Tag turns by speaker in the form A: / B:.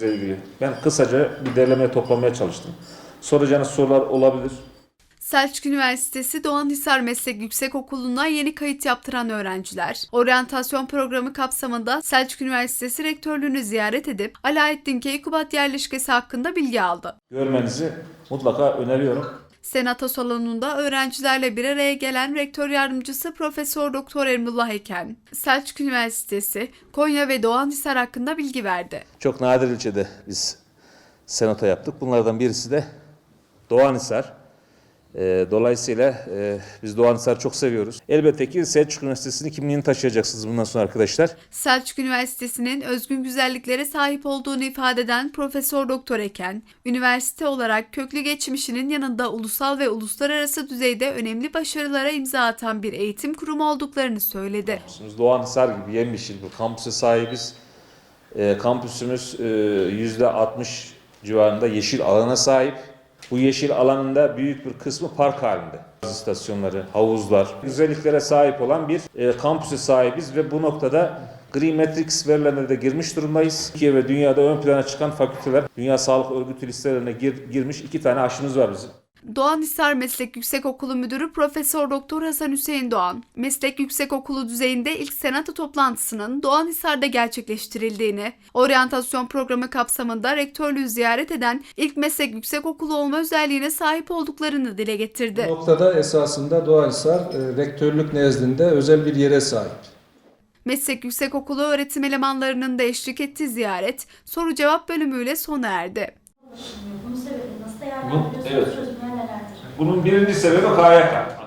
A: İlgili. Ben kısaca bir derleme toplamaya çalıştım. Soracağınız sorular olabilir.
B: Selçuk Üniversitesi Doğanhisar Meslek Yüksekokulu'na yeni kayıt yaptıran öğrenciler, oryantasyon programı kapsamında Selçuk Üniversitesi Rektörlüğünü ziyaret edip Alaaddin Keykubat yerleşkesi hakkında bilgi aldı.
A: Görmenizi mutlaka öneriyorum.
B: Senato salonunda öğrencilerle bir araya gelen Rektör Yardımcısı Profesör Doktor Emrullah Eken, Selçuk Üniversitesi, Konya ve Doğanhisar hakkında bilgi verdi.
A: Çok nadir ilçede biz senato yaptık. Bunlardan birisi de Doğanhisar. Ee, dolayısıyla e, biz Doğanhisar'ı çok seviyoruz. Elbette ki Selçuk Üniversitesi'nin kimliğini taşıyacaksınız bundan sonra arkadaşlar.
B: Selçuk Üniversitesi'nin özgün güzelliklere sahip olduğunu ifade eden Profesör Doktor Eken, üniversite olarak köklü geçmişinin yanında ulusal ve uluslararası düzeyde önemli başarılara imza atan bir eğitim kurumu olduklarını söyledi.
A: Kampüsümüz Doğanhisar gibi yemyeşil bir kampüse sahibiz. Ee, kampüsümüz e, yüzde 60 civarında yeşil alana sahip. Bu yeşil alanında büyük bir kısmı park halinde. İstasyonları, havuzlar, güzelliklere sahip olan bir e, kampüse sahibiz ve bu noktada Green Matrix verilerine de girmiş durumdayız. Türkiye ve dünyada ön plana çıkan fakülteler, Dünya Sağlık Örgütü listelerine gir- girmiş iki tane aşımız var bizim.
B: Doğanhisar Meslek Yüksekokulu Müdürü Profesör Doktor Hasan Hüseyin Doğan, Meslek Yüksekokulu düzeyinde ilk senato toplantısının Doğanhisar'da gerçekleştirildiğini, oryantasyon programı kapsamında rektörlüğü ziyaret eden ilk meslek yüksekokulu olma özelliğine sahip olduklarını dile
C: Bu
B: getirdi.
C: noktada esasında Doğahisar e, rektörlük nezdinde özel bir yere sahip.
B: Meslek Yüksekokulu öğretim elemanlarının da eşlik ettiği ziyaret soru cevap bölümüyle sona erdi.
D: Bunun sebebi nasıl
A: Bu-
D: değerlendiriyorsunuz?
A: evet. Bunun birinci sebebi KYK.